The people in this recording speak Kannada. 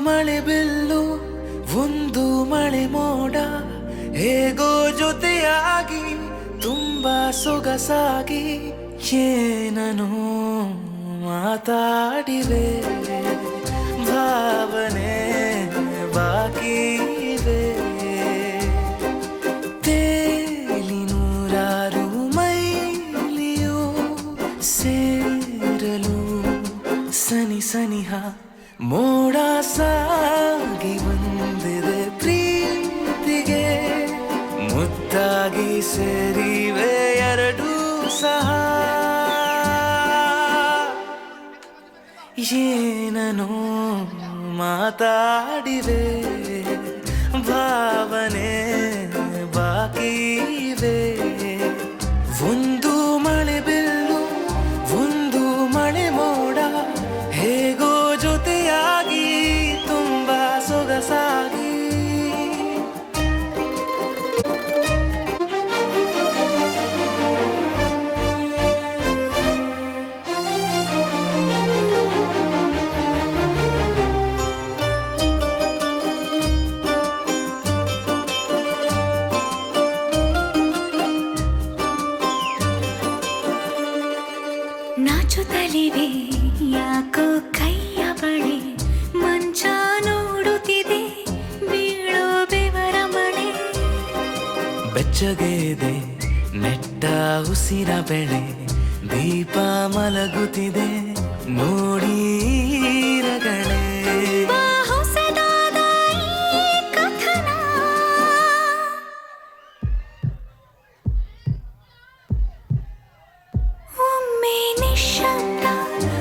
ಮಳೆ ಮೋಡ ಹೇಗೋ ಜೊತೆಯಾಗಿ ತುಂಬಾ ಸೊಗಸಾಗಿ ಏನನು ಮಾತಾಡಿವೆ ಭಾವನೆ ಬಾಕಿ ತೇಲಿ ಸೇರಲು ಸನಿ ಸನಿಹ ಮೋಡ ಸಾಗಿ ಬಂದಿದೆ ಪ್ರೀತಿಗೆ. ಮುತ್ತಾಗಿ ಸೇರಿವೆ ಎರಡೂ ಸಹ. ಏನನೋ ಮಾತಾಡಿವೆ ಭಾವನೆ. ನಾಚುತ್ತಲಿವೆ ಯಾಕೋ ಕೈಯ ಬಳಿ ಮಂಚ ನೋಡುತ್ತಿದೆ, ಬೀಳೋ ಬೆವರ ಮಳೆ. ಬೆಚ್ಚಗೆದೆ, ನೆಟ್ಟ ಉಸಿರ ಬೆಳೆ, ದೀಪ ಮಲಗುತ್ತಿದೆ ಮೂಡಿ ಬಾ 我想到。